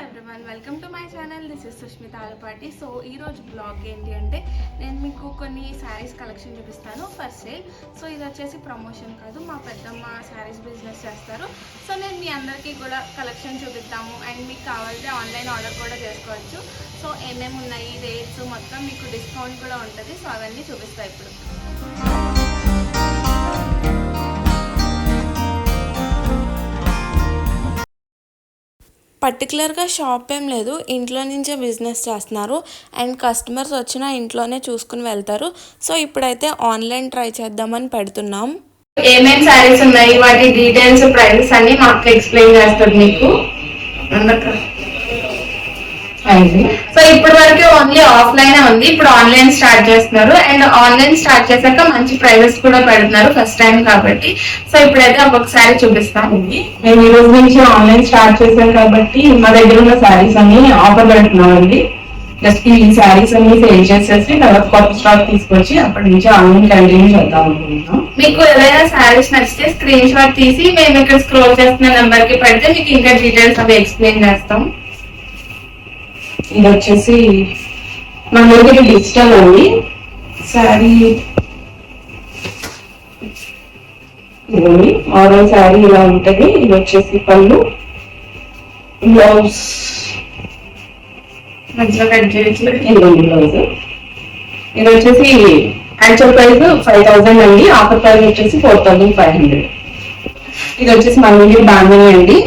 Everyone welcome to my channel this is Sushmita Alapati so ఈ రోజు blog ఏంటి అంటే నేను మీకు కొన్ని శారీస్ కలెక్షన్ చూపిస్తాను. ఫస్ట్ సేల్ సో ఇది వచ్చేసి ప్రమోషన్ కాదు. మా పెద్దమ్మ శారీస్ బిజినెస్ చేస్తారు. సో నేను మీ అందరికీ కూడా కలెక్షన్ చూపిస్తాము అండ్ మీకు కావాలంటే ఆన్లైన్ ఆర్డర్ కూడా చేసుకోవచ్చు. సో ఏమేమి ఉన్నాయి రేట్స్ మొత్తం మీకు డిస్కౌంట్ కూడా ఉంటుంది. సో అవన్నీ చూపిస్తాను ఇప్పుడు. పర్టికులర్గా షాప్ ఏం లేదు. ఇంట్లో నుంచే బిజినెస్ చేస్తున్నారు. అండ్ కస్టమర్స్ వచ్చినా ఇంట్లోనే చూసుకుని వెళ్తారు. సో ఇప్పుడైతే ఆన్లైన్ ట్రై చేద్దామని పెడుతున్నాం. ఏమేం శారీస్ ఉన్నాయి? వాటి డీటెయిల్స్ ప్రైస్ అన్ని మాకు ఎక్స్ప్లెయిన్ చేస్తారు మీకు. సో ఇప్పటి వరకు ఓన్లీ ఆఫ్లైన్ ఉంది. ఇప్పుడు ఆన్లైన్ స్టార్ట్ చేస్తున్నారు. అండ్ ఆన్లైన్ స్టార్ట్ చేశాక మంచి ప్రైజెస్ కూడా పెడుతున్నారు ఫస్ట్ టైం కాబట్టి. సో ఇప్పుడైతే ఒక్కొక్కసారి చూపిస్తాను. మేము ఈ రోజు నుంచి ఆన్లైన్ స్టార్ట్ చేశాం కాబట్టి మా దగ్గర ఉన్న శారీస్ అన్ని ఆఫర్ పెడుతున్నామండి. జస్ట్ ఈ శారీస్ అన్ని సేల్ చేసేసి తర్వాత కొత్త స్టాక్ తీసుకొచ్చి అప్పటి నుంచి ఆన్లైన్ కంటిన్యూ చేద్దాం అనుకుంటున్నాం. మీకు ఏదైనా శారీస్ నచ్చితే స్క్రీన్ షాట్ తీసి మేము ఇక్కడ స్క్రోల్ చేస్తున్న నెంబర్కి పెడితే మీకు ఇంకా డీటెయిల్స్ అవి ఎక్స్ప్లెయిన్ చేస్తాం. ఇది వచ్చేసి మన దగ్గర డిజిటల్ అండి. శారీ ఇదండి మోడల్ శారీ ఇలా ఉంటది. ఇది వచ్చేసి పళ్ళు బ్లౌజ్. మధ్యలో కట్ చేయొచ్చు. ఇదిగోండి బ్లౌజ్. ఇది వచ్చేసి యాక్చువల్ ప్రైస్ ఫైవ్ థౌసండ్ అండి. ఆఫర్ ప్రైస్ వచ్చేసి ఫోర్ థౌసండ్ ఫైవ్ హండ్రెడ్ ఇది వచ్చేసి మన దగ్గర బాంధని అండి.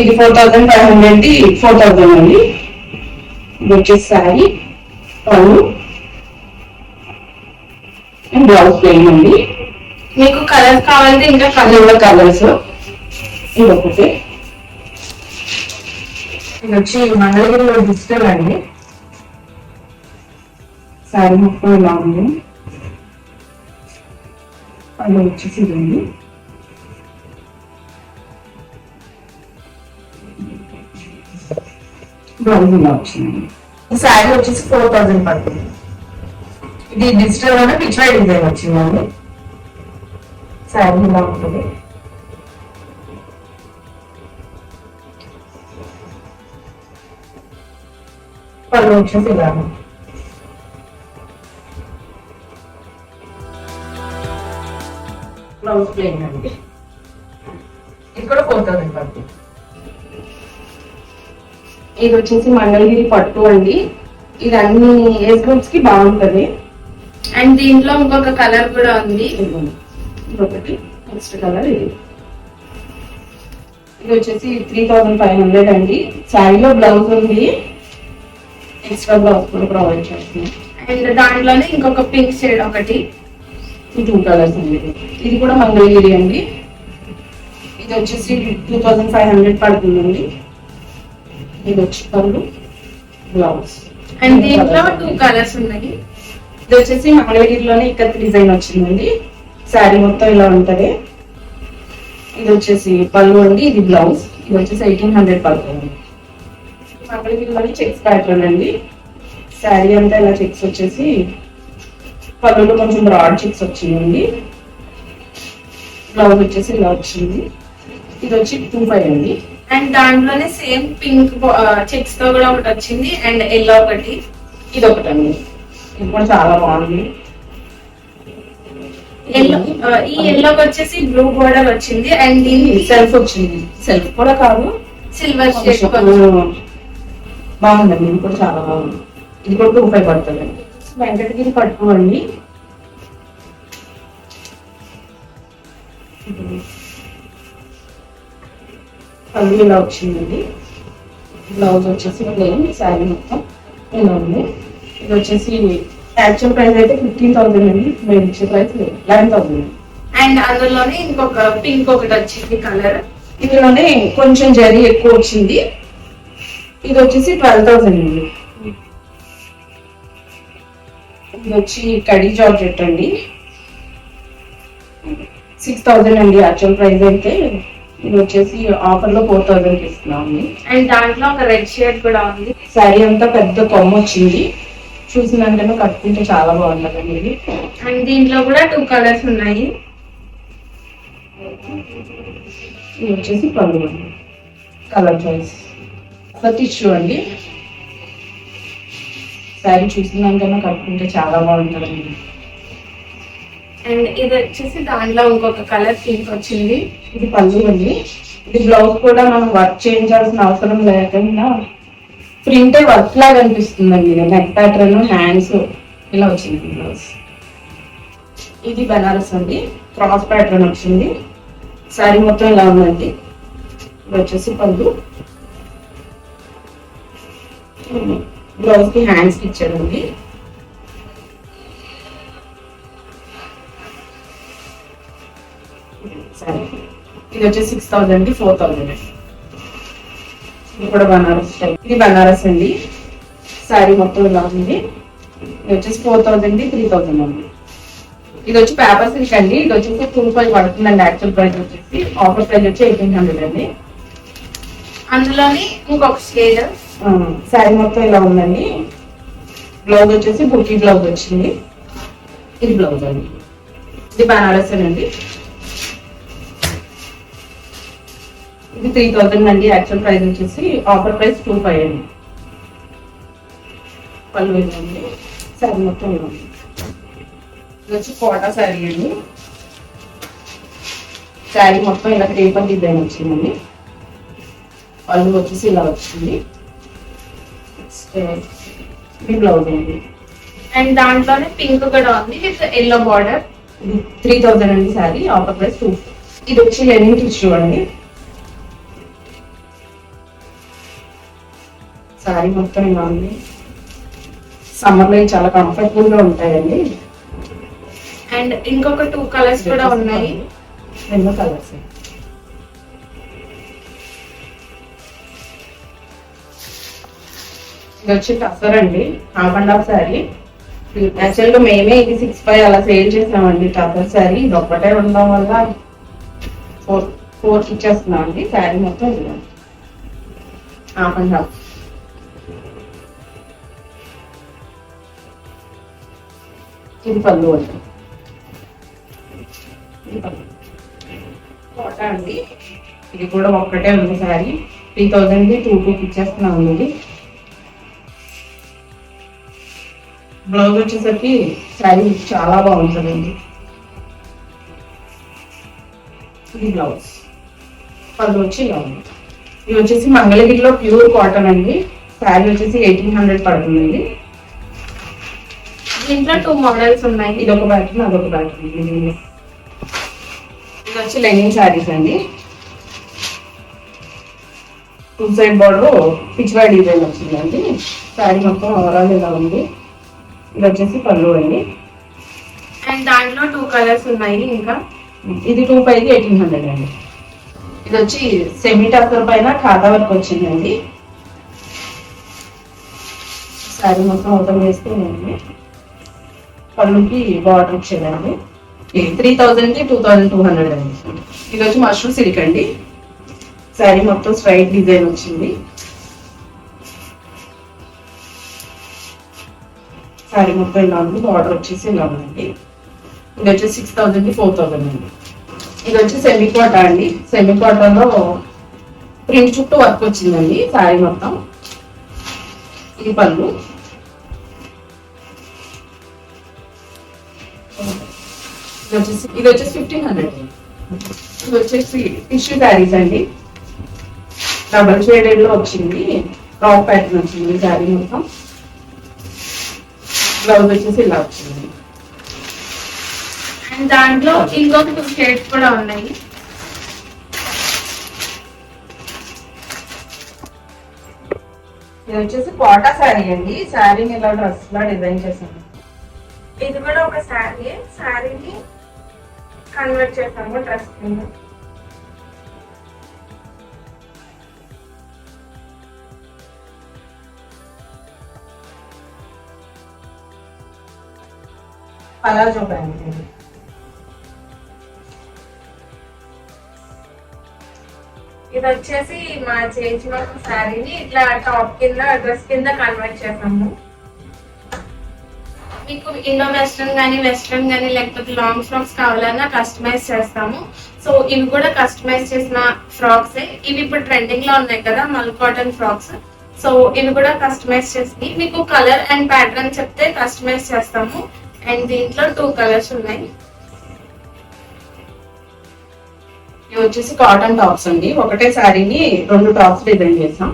ఇది four thousand five hundred four thousand అండి. ఇది వచ్చేసి శారీ పళ్ళు అండ్ బ్లౌజ్ ప్లెయిన్ అండి మీకు కలర్స్ కావాలంటే ఇంకా కూడా కలర్స్. ఇది ఒకటి. ఇది వచ్చి మంగళగిరిలో డిజిటల్ అండి. శారీ మొత్తం ఇలా ఉంది. అది వచ్చేసి ఇదండి. బ్లౌజ్ ఇలా వచ్చింది ఈ శారీ వచ్చేసి ఫోర్ థౌసండ్ పడుతుంది ఇది డిజిటల్లోనే పిచ్వై డిజైన్ వచ్చిందండి శారీ ఇలా ఉంటుంది. పళ్ళు వచ్చేసి ఇలా ఉంది. బ్లౌజ్ ప్లేన్ అండి. ఇది కూడా ఫోర్ థౌసండ్ ఇది వచ్చేసి మంగళగిరి పట్టు అండి. ఇది అన్ని ఏజ్ గ్రూప్స్కి బాగుంటది. అండ్ దీంట్లో ఇంకొక కలర్ కూడా ఉంది. ఒకటి నెక్స్ట్ కలర్ ఇది. ఇది వచ్చేసి త్రీ థౌసండ్ ఫైవ్ హండ్రెడ్ అండి. శారీలో బ్లౌజ్ ఉంది. ఎక్స్ట్రా బ్లౌజ్ కూడా ప్రొవైడ్ చేస్తుంది. అండ్ దాంట్లోనే ఇంకొక పింక్ షేడ్ ఒకటి. టూ కలర్స్ అండి ఇది. ఇది కూడా మంగళగిరి అండి. ఇది వచ్చేసి టూ థౌసండ్ ఫైవ్ హండ్రెడ్ పడుతుందండి. ఇది వచ్చి పళ్ళు బ్లౌజ్. అండ్ దీంట్లో టూ కలర్స్ ఉన్నాయి. ఇది వచ్చేసి మంగళగిరిలోనే ఇక్కత్ డిజైన్ వచ్చిందండి. శారీ మొత్తం ఇలా ఉంటది. ఇది వచ్చేసి పళ్ళు అండి ఇది బ్లౌజ్. ఇది వచ్చేసి ఎయిటీన్ హండ్రెడ్ పడుతుంది మంగళగిరిలోని చెక్స్ ప్యాటర్న్ అండి. శారీ అంతా ఇలా చెక్స్ వచ్చేసి పళ్ళులో కొంచెం బ్రాడ్ చెక్స్ వచ్చిందండి. బ్లౌజ్ వచ్చేసి ఇలా వచ్చింది. ఇది వచ్చి టూ ఫైవ్ అండి. అండ్ దాంట్లోనే సేమ్ పింక్ చెక్స్తో కూడా ఒకటి వచ్చింది అండ్ ఎల్లో ఒకటి. ఇది ఒకటండి ఇది కూడా చాలా బాగుంది. ఎల్లో ఈ ఎల్లోకి వచ్చేసి బ్లూ బోర్డర్ వచ్చింది అండ్ దీనికి సెల్ఫ్ వచ్చింది. సెల్ఫ్. కూడా కాదు. సిల్వర్ షేడ్ బాగుందండి. ఇది కూడా చాలా బాగుంది. ఇది కూడా టూ ఫైవ్ పడుతుంది వెంకటగిరి పట్టు పళ్ళు ఇలా వచ్చిందండి. బ్లౌజ్ వచ్చేసి ప్లేన్ శారీ మొత్తం ఇలా ఉంది. ఇది వచ్చేసి యాక్చువల్ ప్రైస్ అయితే ఫిఫ్టీన్ థౌసండ్ అండి. మేము ఇచ్చే ప్రైస్ లెవెన్ థౌసండ్ అండ్ అందులోనే ఇంకొక పింక్ ఒకటి వచ్చింది కలర్ ఇందులోనే కొంచెం జరీ ఎక్కువ వచ్చింది. ఇది వచ్చేసి ట్వెల్వ్ థౌసండ్ అండి. ఇది వచ్చి కడీ జార్జెట్ అండి. సిక్స్ థౌసండ్ అండి యాక్చువల్ ప్రైస్ అయితే. ఇది వచ్చేసి ఆఫర్లో ఫోర్ థౌసండ్కి ఇస్తున్నాం అండి. అండ్ దాంట్లో ఒక రెడ్ షేడ్ కూడా ఉంది. శారీ అంతా పెద్ద కొమ్మ వచ్చింది. చూసినాకనే కట్టుకుంటే చాలా బాగుంటుందండి ఇది. అండ్ దీంట్లో కూడా టూ కలర్స్ ఉన్నాయి. ఇది వచ్చేసి పళ్ళు కలర్ చాయిస్ టిష్యూ అండి. శారీ చూసినాకన్నా కట్టుకుంటే చాలా బాగుంటుందండి. అండ్ ఇది వచ్చేసి దాంట్లో ఇంకొక కలర్ పింక్ వచ్చింది. ఇది పళ్ళు అండి. ఇది బ్లౌజ్ కూడా మనం వర్క్ చేయించాల్సిన అవసరం లేకుండా ప్రింటే వర్క్ లాగా అనిపిస్తుందండి. నెక్ ప్యాటర్న్ హ్యాండ్స్ ఇలా వచ్చింది బ్లౌజ్ ఇది బనారస్ అండి. క్రాస్ ప్యాటర్న్ వచ్చింది. శారీ మొత్తం ఇలా ఉందండి. ఇది వచ్చేసి పళ్ళు. బ్లౌజ్కి హ్యాండ్స్కి ఇచ్చారండి. ఇది వచ్చేసి సిక్స్ థౌసండ్ ఫోర్ థౌసండ్ ఇది కూడా బనారస్ టైప్ ఇది బనారస్ అండి. శారీ మొత్తం ఇలా ఉంది. ఇది వచ్చేసి ఫోర్ థౌసండ్ త్రీ థౌసండ్ అండి. ఇది వచ్చి పేపర్ సిల్క్ అండి. ఇది వచ్చేసి టూ ఫైవ్ పడుతుందండి యాక్చువల్ ప్రైస్ వచ్చేసి. ఆఫర్ ప్రైస్ వచ్చి ఎయిటీన్ హండ్రెడ్ అండి. అందులోని ఇంకొక షేడ్ శారీ మొత్తం ఇలా ఉందండి. బ్లౌజ్ వచ్చేసి బుటీ బ్లౌజ్ వచ్చింది. ఇది బ్లౌజ్ అండి. ఇది బనారస్ అండి. ఇది త్రీ థౌసండ్ అండి యాక్చువల్ ప్రైస్ వచ్చేసి ఆఫర్ ప్రైస్ టూ ఫైవ్ అండి. పళ్ళు ఇవ్వండి శారీ మొత్తం ఇవ్వండి ఇది వచ్చి కోటా శారీ అండి. శారీ మొత్తం ఇలా పేపర్ డిజైన్ వచ్చిందండి. పళ్ళు వచ్చేసి ఇలా వచ్చింది. ఇది బ్లౌజ్ అండి. అండ్ దాంట్లోనే పింక్ కూడా ఉంది విత్ ఎల్లో బార్డర్ ఇది త్రీ థౌజండ్ అండి శారీ ఆఫర్ ప్రైస్ టూ ఇది వచ్చి లెనిన్ టిష్యూ అండి. శారీ మొత్తం ఇలా ఉంది సమ్మర్లో ఇవి చాలా కంఫర్టబుల్గా ఉంటాయండి. అండ్ ఇంకొక టూ కలర్స్ కూడా ఉన్నాయి. ఎన్నో కలర్స్ ఇది వచ్చి టసర్ అండి హాఫ్ అండ్ హాఫ్ శారీ యాక్చువల్గా మేమే ఇది సిక్స్ ఫైవ్ అలా సేల్ చేసామండి టసర్ శారీ ఇది ఒక్కటే ఉండడం వల్ల ఫోర్ ఫోర్ ఇచ్చేస్తున్నాం అండి. శారీ మొత్తం హాఫ్ అండ్ హాఫ్ ఇది పళ్ళు అండి ఇది కోట అండి. ఇది కూడా ఒక్కటే ఉంది sari. Three thousand two two ఇచ్చేస్తున్నాం అండి. బ్లౌజ్ వచ్చేసరికి శారీ చాలా బాగుంటుందండి. ఇది బ్లౌజ్. పళ్ళు వచ్చి ఇలా ఉంది ఇది వచ్చేసి మంగళగిరిలో ప్యూర్ కాటన్ అండి. శారీ వచ్చేసి ఎయిటీన్ హండ్రెడ్ పడుతుందండి. దీంట్లో టూ మోడల్స్ ఉన్నాయి. ఇది ఒక ప్యాటర్న్ అదొక ప్యాటర్న్ ఇది వచ్చి లెనిన్ శారీస్ అండి. Two side border pichwai design వచ్చిందండి. శారీ మొత్తం ఓవరాల్ ఇలా ఉంది. ఇది వచ్చేసి పళ్ళు అండి. అండ్ దాంట్లో టూ కలర్స్ ఉన్నాయి ఇంకా. ఇది టూ పైది ఎయిటీన్ హండ్రెడ్ అండి. ఇది వచ్చి సెమీ టక్కర్ పైన ఖాతా వర్క్ వచ్చిందండి. శారీ మొత్తం చేస్తే ఉంది. పళ్ళుకి బార్డర్ వచ్చిందండి. త్రీ థౌజండ్కి టూ థౌజండ్ టూ హండ్రెడ్ అండి. ఇది వచ్చి మష్రూమ్ సిల్క్ అండి. శారీ మొత్తం స్ట్రైట్ డిజైన్ వచ్చింది. శారీ మొత్తం ఇలా ఉంది బార్డర్ వచ్చేసి ఇలా ఉందండి. ఇది వచ్చి సిక్స్ థౌజండ్కి ఫోర్ థౌజండ్ అండి. ఇది వచ్చి సెమీ కోటా అండి. సెమీ కోటాలో ప్రింట్ చుట్టూ వర్క్ వచ్చిందండి శారీ మొత్తం. ఇది పళ్ళు. వచ్చేసి ఇది వచ్చేసి ఫిఫ్టీన్ హండ్రెడ్ ఇది వచ్చేసి టిష్యూ శారీస్ అండి. డబల్ షేడెడ్లో వచ్చింది. టాప్ ప్యాటర్న్ వచ్చింది శారీ మొత్తం. బ్లౌజ్ వచ్చేసి ఇలా వచ్చింది. అండ్ దాంట్లో ఇంకొక టూ షేడ్స్ కూడా ఉన్నాయి. ఇది వచ్చేసి కోటా శారీ అండి. శారీని ఇలా డ్రెస్ లా డిజైన్ చేశాను. ఇది కూడా ఒక శారీ. శారీని కన్వర్ట్ చేసాము డ్రెస్ కింద పలాజో ప్యాంట్ ఇది. వచ్చేసి మా చేసిన ఒక శారీని ఇట్లా టాప్ కింద డ్రెస్ కింద కన్వర్ట్ చేసాము ఇండో వెస్ట్రన్ కానీ వెస్ట్రన్ కానీ లేకపోతే లాంగ్ ఫ్రాక్స్ కావాలన్నా కస్టమైజ్ చేస్తాము. సో ఇవి కూడా కస్టమైజ్ చేసిన ఫ్రాక్స్ ఇవి ఇప్పుడు ట్రెండింగ్లో ఉన్నాయి కదా మల్ కాటన్ ఫ్రాక్స్ సో ఇవి కూడా కస్టమైజ్ చేసి మీకు కలర్ అండ్ ప్యాటర్న్ చెప్తే కస్టమైజ్ చేస్తాము. అండ్ దీంట్లో టూ కలర్స్ ఉన్నాయి. ఇవి వచ్చేసి కాటన్ టాప్స్ అండి. ఒకటే శారీని రెండు టాప్స్ డిజైన్ చేసాం.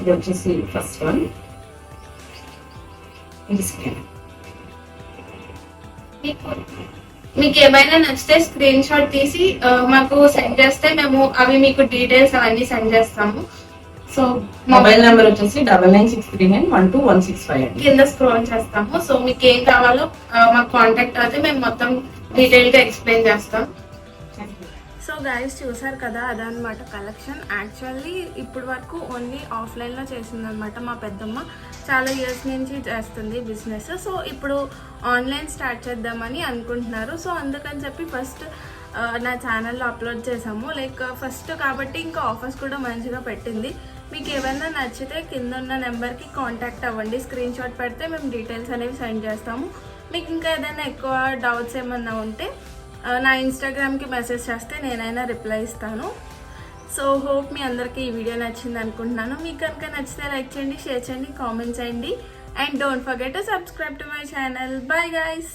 ఇది వచ్చేసి ఫస్ట్ వన్ ఇది సెకండ్ మీకు ఏమైనా నచ్చితే స్క్రీన్ షాట్ తీసి మాకు సెండ్ చేస్తే మేము అవి మీకు డీటెయిల్స్ అవన్నీ సెండ్ చేస్తాము. సో మొబైల్ నెంబర్ వచ్చేసి double nine six three nine one two one six five కింద స్క్రోల్ చేస్తాము. సో మీకు ఏం కావాలో మాకు కాంటాక్ట్ అయితే మేము మొత్తం డీటెయిల్గా ఎక్స్ప్లెయిన్ చేస్తాం. సో గైస్ చూసారు కదా అదనమాట కలెక్షన్ యాక్చువల్లీ ఇప్పుడు వరకు ఓన్లీ ఆఫ్లైన్లో చేసిందనమాట మా పెద్దమ్మ. చాలా ఇయర్స్ నుంచి చేస్తుంది బిజినెస్ సో ఇప్పుడు ఆన్లైన్ స్టార్ట్ చేద్దామని అనుకుంటున్నారు. సో అందుకని చెప్పి ఫస్ట్ నా ఛానల్లో అప్లోడ్ చేసాము లైక్ ఫస్ట్ కాబట్టి ఇంకా ఆఫర్స్ కూడా మంచిగా పెట్టింది. మీకు ఏమైనా నచ్చితే కింద ఉన్న నెంబర్కి కాంటాక్ట్ అవ్వండి. స్క్రీన్ షాట్ పెడితే మేము డీటెయిల్స్ అనేవి సెండ్ చేస్తాము. మీకు ఇంకా ఏదైనా ఎక్కువ డౌట్స్ ఏమన్నా ఉంటే నా ఇన్స్టాగ్రామ్కి మెసేజ్ చేస్తే నేనైనా రిప్లై ఇస్తాను. సో హోప్ మీ అందరికీ ఈ వీడియో నచ్చింది అనుకుంటున్నాను. మీకు కనుక నచ్చితే లైక్ చేయండి షేర్ చేయండి కామెంట్ చేయండి. And don't forget to subscribe to my channel bye guys